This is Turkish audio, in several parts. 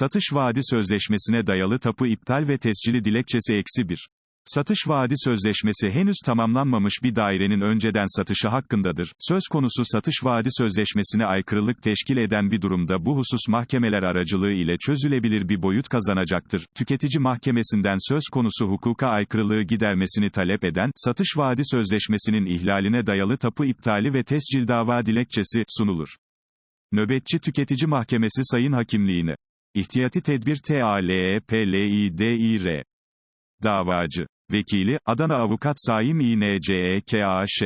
Satış vaadi sözleşmesine dayalı tapu iptal ve tescili dilekçesi eksi 1. Satış vaadi sözleşmesi henüz tamamlanmamış bir dairenin önceden satışı hakkındadır. Söz konusu satış vaadi sözleşmesine aykırılık teşkil eden bir durumda bu husus mahkemeler aracılığı ile çözülebilir bir boyut kazanacaktır. Tüketici mahkemesinden söz konusu hukuka aykırılığı gidermesini talep eden, satış vaadi sözleşmesinin ihlaline dayalı tapu iptali ve tescil dava dilekçesi sunulur. Nöbetçi Tüketici Mahkemesi Sayın Hakimliğine. İhtiyati tedbir TALEPLİDİR. Davacı. Vekili, Adana Avukat Saim İNCEKAŞ.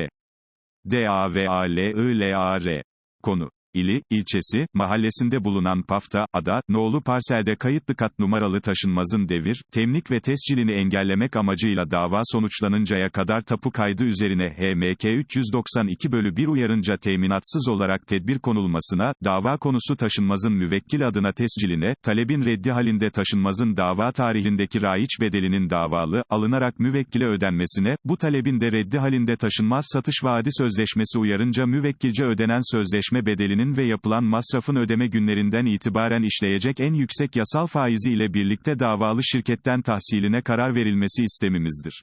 DAVALILAR. Konu. İli, ilçesi, mahallesinde bulunan Pafta, Ada, Noğlu parselde kayıtlı kat numaralı taşınmazın devir, temlik ve tescilini engellemek amacıyla dava sonuçlanıncaya kadar tapu kaydı üzerine HMK 392 bölü 1 uyarınca teminatsız olarak tedbir konulmasına, dava konusu taşınmazın müvekkil adına tesciline, talebin reddi halinde taşınmazın dava tarihindeki raiç bedelinin davalı, alınarak müvekkile ödenmesine, bu talebin de reddi halinde taşınmaz satış vaadi sözleşmesi uyarınca müvekkilce ödenen sözleşme bedelinin ve yapılan masrafın ödeme günlerinden itibaren işleyecek en yüksek yasal faizi ile birlikte davalı şirketten tahsiline karar verilmesi istemimizdir.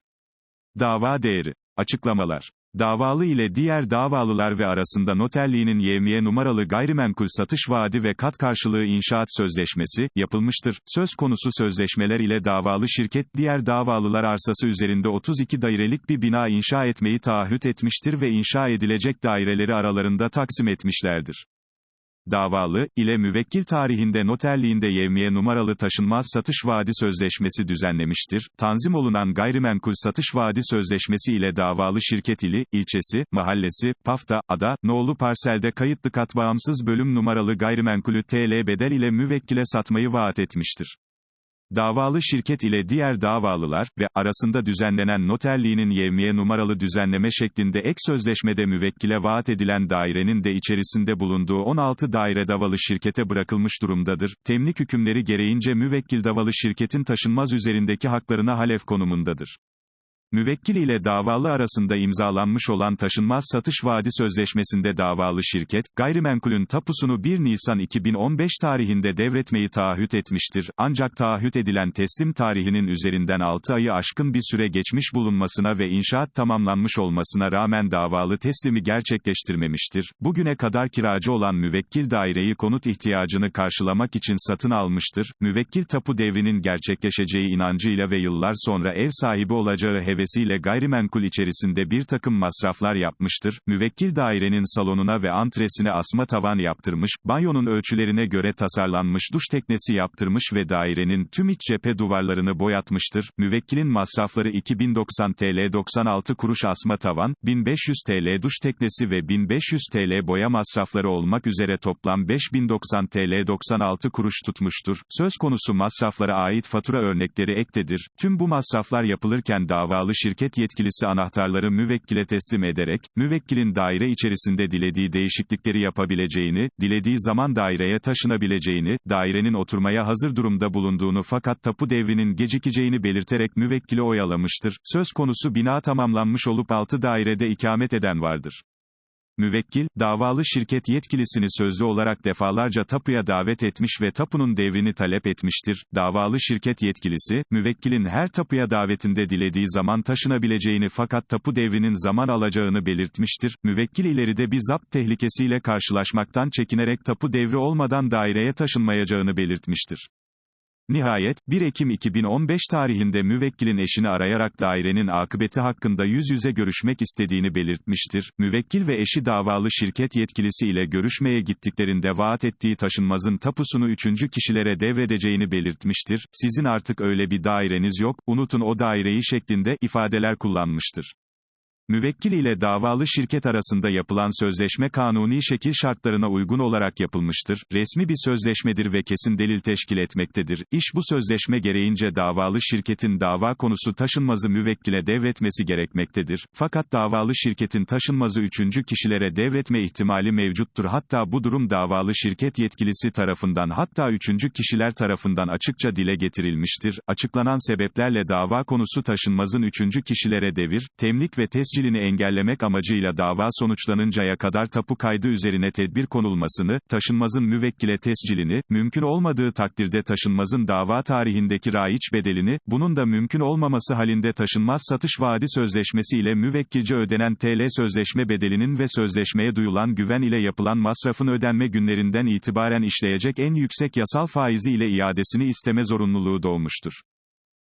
Dava değeri. Açıklamalar. Davalı ile diğer davalılar ve arasında noterliğinin yevmiye numaralı gayrimenkul satış vaadi ve kat karşılığı inşaat sözleşmesi, yapılmıştır. Söz konusu sözleşmeler ile davalı şirket diğer davalılar arsası üzerinde 32 dairelik bir bina inşa etmeyi taahhüt etmiştir ve inşa edilecek daireleri aralarında taksim etmişlerdir davalı, ile müvekkil tarihinde noterliğinde yevmiye numaralı taşınmaz satış vaadi sözleşmesi düzenlemiştir. Tanzim olunan gayrimenkul satış vaadi sözleşmesi ile davalı şirket ili, ilçesi, mahallesi, Pafta, Ada, Noğlu parselde kayıtlı kat bağımsız bölüm numaralı gayrimenkulü TL bedel ile müvekkile satmayı vaat etmiştir. Davalı şirket ile diğer davalılar ve arasında düzenlenen noterliğinin yevmiye numaralı düzenleme şeklinde ek sözleşmede müvekkile vaat edilen dairenin de içerisinde bulunduğu 16 daire davalı şirkete bırakılmış durumdadır. Temlik hükümleri gereğince müvekkil davalı şirketin taşınmaz üzerindeki haklarına halef konumundadır. Müvekkil ile davalı arasında imzalanmış olan taşınmaz satış vaadi sözleşmesinde davalı şirket, gayrimenkulün tapusunu 1 Nisan 2015 tarihinde devretmeyi taahhüt etmiştir. Ancak taahhüt edilen teslim tarihinin üzerinden 6 ayı aşkın bir süre geçmiş bulunmasına ve inşaat tamamlanmış olmasına rağmen davalı teslimi gerçekleştirmemiştir. Bugüne kadar kiracı olan müvekkil daireyi konut ihtiyacını karşılamak için satın almıştır. Müvekkil tapu devrinin gerçekleşeceği inancıyla ve yıllar sonra ev sahibi olacağı hevesiyle gayrimenkul içerisinde bir takım masraflar yapmıştır, müvekkil dairenin salonuna ve antresine asma tavan yaptırmış, banyonun ölçülerine göre tasarlanmış duş teknesi yaptırmış ve dairenin tüm iç cephe duvarlarını boyatmıştır, müvekkilin masrafları 2090 TL 96 kuruş asma tavan, 1500 TL duş teknesi ve 1500 TL boya masrafları olmak üzere toplam 5090 TL 96 kuruş tutmuştur. Söz konusu masraflara ait fatura örnekleri ektedir. Tüm bu masraflar yapılırken davalı şirket yetkilisi anahtarları müvekkile teslim ederek, müvekkilin daire içerisinde dilediği değişiklikleri yapabileceğini, dilediği zaman daireye taşınabileceğini, dairenin oturmaya hazır durumda bulunduğunu fakat tapu devrinin gecikeceğini belirterek müvekkili oyalamıştır. Söz konusu bina tamamlanmış olup 6 dairede ikamet eden vardır. Müvekkil, davalı şirket yetkilisini sözlü olarak defalarca tapuya davet etmiş ve tapunun devrini talep etmiştir. Davalı şirket yetkilisi, müvekkilin her tapuya davetinde dilediği zaman taşınabileceğini fakat tapu devrinin zaman alacağını belirtmiştir. Müvekkil ileride bir zapt tehlikesiyle karşılaşmaktan çekinerek tapu devri olmadan daireye taşınmayacağını belirtmiştir. Nihayet, 1 Ekim 2015 tarihinde müvekkilin eşini arayarak dairenin akıbeti hakkında yüz yüze görüşmek istediğini belirtmiştir. Müvekkil ve eşi davalı şirket yetkilisi ile görüşmeye gittiklerinde vaat ettiği taşınmazın tapusunu üçüncü kişilere devredeceğini belirtmiştir. Sizin artık öyle bir daireniz yok, unutun o daireyi şeklinde ifadeler kullanmıştır. Müvekkil ile davalı şirket arasında yapılan sözleşme kanuni şekil şartlarına uygun olarak yapılmıştır, resmi bir sözleşmedir ve kesin delil teşkil etmektedir. İş bu sözleşme gereğince davalı şirketin dava konusu taşınmazı müvekkile devretmesi gerekmektedir. Fakat davalı şirketin taşınmazı üçüncü kişilere devretme ihtimali mevcuttur. Hatta bu durum davalı şirket yetkilisi tarafından hatta üçüncü kişiler tarafından açıkça dile getirilmiştir. Açıklanan sebeplerle dava konusu taşınmazın üçüncü kişilere devir, temlik ve tescil tescilini engellemek amacıyla dava sonuçlanıncaya kadar tapu kaydı üzerine tedbir konulmasını, taşınmazın müvekkile tescilini, mümkün olmadığı takdirde taşınmazın dava tarihindeki raiç bedelini, bunun da mümkün olmaması halinde taşınmaz satış vaadi sözleşmesi ile müvekkilce ödenen TL sözleşme bedelinin ve sözleşmeye duyulan güven ile yapılan masrafın ödenme günlerinden itibaren işleyecek en yüksek yasal faizi ile iadesini isteme zorunluluğu doğmuştur.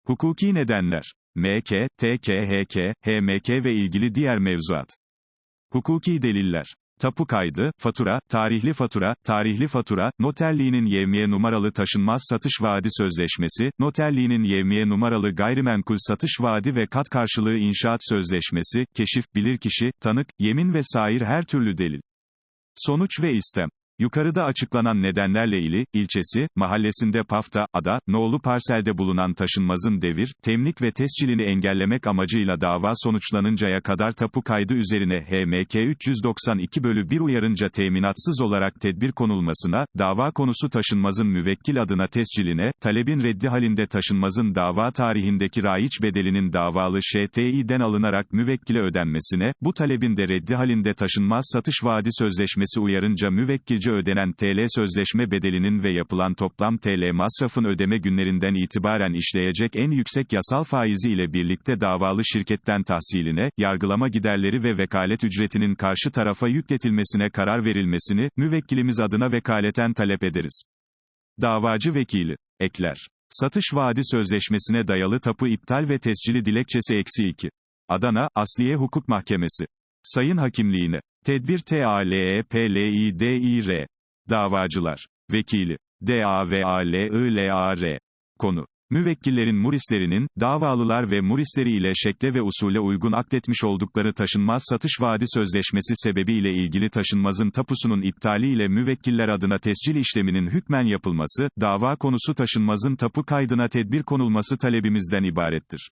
Hukuki nedenler MK, TKHK, HMK ve ilgili diğer mevzuat. Hukuki deliller. Tapu kaydı, fatura, tarihli fatura, tarihli fatura, noterliğinin yevmiye numaralı taşınmaz satış vaadi sözleşmesi, noterliğinin yevmiye numaralı gayrimenkul satış vaadi ve kat karşılığı inşaat sözleşmesi, keşif, bilirkişi, tanık, yemin ve sair her türlü delil. Sonuç ve istem. Yukarıda açıklanan nedenlerle ili, ilçesi, mahallesinde pafta, ada, no'lu parselde bulunan taşınmazın devir, temlik ve tescilini engellemek amacıyla dava sonuçlanıncaya kadar tapu kaydı üzerine HMK 392 bölü 1 uyarınca teminatsız olarak tedbir konulmasına, dava konusu taşınmazın müvekkil adına tesciline, talebin reddi halinde taşınmazın dava tarihindeki raiç bedelinin davalı ŞTİ'den alınarak müvekkile ödenmesine, bu talebin de reddi halinde taşınmaz satış vaadi sözleşmesi uyarınca müvekkilce ödenen TL sözleşme bedelinin ve yapılan toplam TL masrafın ödeme günlerinden itibaren işleyecek en yüksek yasal faizi ile birlikte davalı şirketten tahsiline, yargılama giderleri ve vekalet ücretinin karşı tarafa yükletilmesine karar verilmesini, müvekkilimiz adına vekaleten talep ederiz. Davacı vekili. Ekler. Satış vaadi sözleşmesine dayalı tapu iptal ve tescili dilekçesi eksi 2. Adana, Asliye Hukuk Mahkemesi. Sayın Hakimliğine. Tedbir E TALEPLİDİR. Davacılar. Vekili. DAVALILAR. Konu. Müvekkillerin murislerinin, davalılar ve murisleri ile şekle ve usule uygun akletmiş oldukları taşınmaz satış vaadi sözleşmesi sebebiyle ilgili taşınmazın tapusunun iptali ile müvekkiller adına tescil işleminin hükmen yapılması, dava konusu taşınmazın tapu kaydına tedbir konulması talebimizden ibarettir.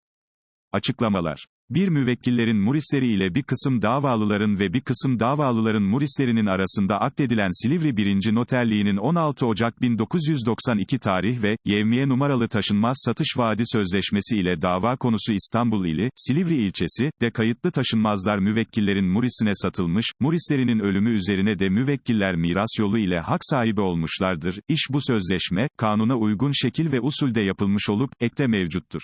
Açıklamalar. Bir müvekkillerin murisleri ile bir kısım davalıların ve bir kısım davalıların murislerinin arasında akdedilen Silivri 1. Noterliğinin 16 Ocak 1992 tarih ve yevmiye numaralı taşınmaz satış vaadi sözleşmesi ile dava konusu İstanbul ili, Silivri ilçesi, de kayıtlı taşınmazlar müvekkillerin murisine satılmış, murislerinin ölümü üzerine de müvekkiller miras yolu ile hak sahibi olmuşlardır. İş bu sözleşme, kanuna uygun şekil ve usulde yapılmış olup, ekte mevcuttur.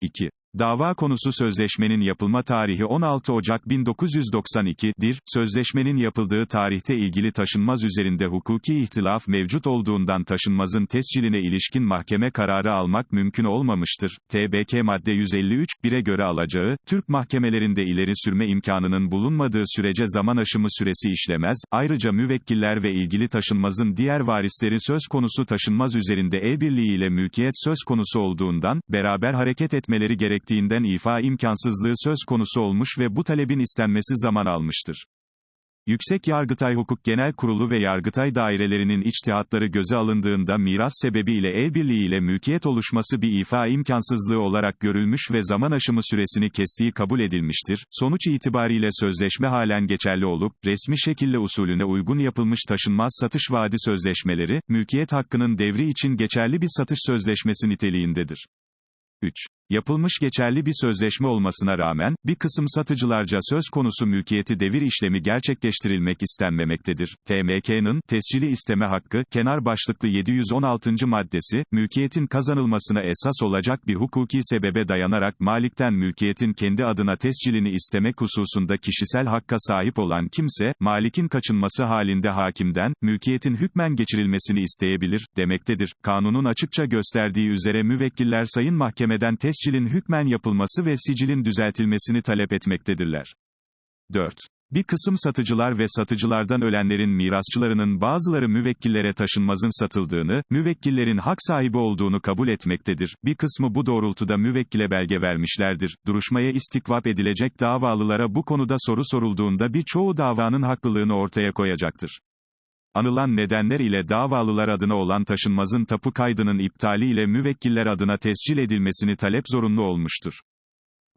2. Dava konusu sözleşmenin yapılma tarihi 16 Ocak 1992'dir. Sözleşmenin yapıldığı tarihte ilgili taşınmaz üzerinde hukuki ihtilaf mevcut olduğundan taşınmazın tesciline ilişkin mahkeme kararı almak mümkün olmamıştır. TBK madde 153, 1'e göre alacağı, Türk mahkemelerinde ileri sürme imkanının bulunmadığı sürece zaman aşımı süresi işlemez. Ayrıca müvekkiller ve ilgili taşınmazın diğer varisleri söz konusu taşınmaz üzerinde el birliğiyle mülkiyet söz konusu olduğundan, beraber hareket etmeleri gerektiğinden ifa imkansızlığı söz konusu olmuş ve bu talebin istenmesi zaman almıştır. Yüksek Yargıtay Hukuk Genel Kurulu ve Yargıtay dairelerinin içtihatları göze alındığında miras sebebiyle el birliğiyle mülkiyet oluşması bir ifa imkansızlığı olarak görülmüş ve zaman aşımı süresini kestiği kabul edilmiştir. Sonuç itibariyle sözleşme halen geçerli olup, resmi şekille usulüne uygun yapılmış taşınmaz satış vaadi sözleşmeleri, mülkiyet hakkının devri için geçerli bir satış sözleşmesi niteliğindedir. 3. Yapılmış geçerli bir sözleşme olmasına rağmen, bir kısım satıcılarca söz konusu mülkiyeti devir işlemi gerçekleştirilmek istenmemektedir. TMK'nın, tescili isteme hakkı, kenar başlıklı 716. maddesi, mülkiyetin kazanılmasına esas olacak bir hukuki sebebe dayanarak malikten mülkiyetin kendi adına tescilini istemek hususunda kişisel hakka sahip olan kimse, malikin kaçınması halinde hakimden, mülkiyetin hükmen geçirilmesini isteyebilir, demektedir. Kanunun açıkça gösterdiği üzere müvekkiller sayın mahkemeden tescilin hükmen yapılması ve sicilin düzeltilmesini talep etmektedirler. 4. Bir kısım satıcılar ve satıcılardan ölenlerin mirasçılarının bazıları müvekkillere taşınmazın satıldığını, müvekkillerin hak sahibi olduğunu kabul etmektedir. Bir kısmı bu doğrultuda müvekkile belge vermişlerdir. Duruşmaya istikvap edilecek davalılara bu konuda soru sorulduğunda birçoğu davanın haklılığını ortaya koyacaktır. Anılan nedenler ile davalılar adına olan taşınmazın tapu kaydının iptali ile müvekkiller adına tescil edilmesini talep zorunlu olmuştur.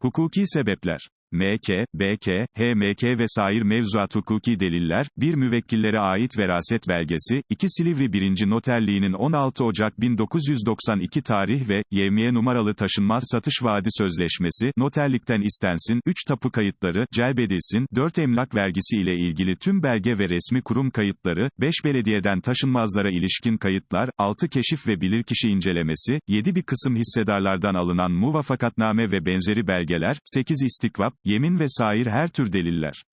Hukuki sebepler MK, BK, HMK ve sair mevzuat hukuki deliller, 1 müvekkillere ait veraset belgesi, 2 Silivri 1. Noterliğinin 16 Ocak 1992 tarih ve YMY numaralı taşınmaz satış vaadi sözleşmesi, noterlikten istensin, 3 tapu kayıtları, celbedilsin, 4 emlak vergisi ile ilgili tüm belge ve resmi kurum kayıtları, 5 belediyeden taşınmazlara ilişkin kayıtlar, 6 keşif ve bilirkişi incelemesi, 7 bir kısım hissedarlardan alınan muvafakatname ve benzeri belgeler, 8 istikvap, yemin ve sair her tür deliller.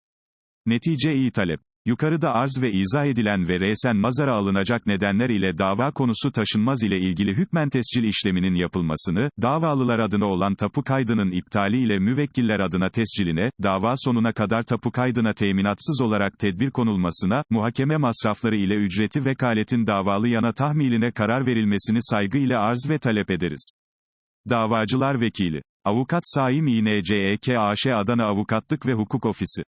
Netice-i talep. Yukarıda arz ve izah edilen ve resen mazara alınacak nedenler ile dava konusu taşınmaz ile ilgili hükmen tescil işleminin yapılmasını, davalılar adına olan tapu kaydının iptali ile müvekkiller adına tesciline, dava sonuna kadar tapu kaydına teminatsız olarak tedbir konulmasına, muhakeme masrafları ile ücreti vekaletin davalı yana tahmiline karar verilmesini saygı ile arz ve talep ederiz. Davacılar Vekili Avukat Saim İNCEK AŞ Adana Avukatlık ve Hukuk Ofisi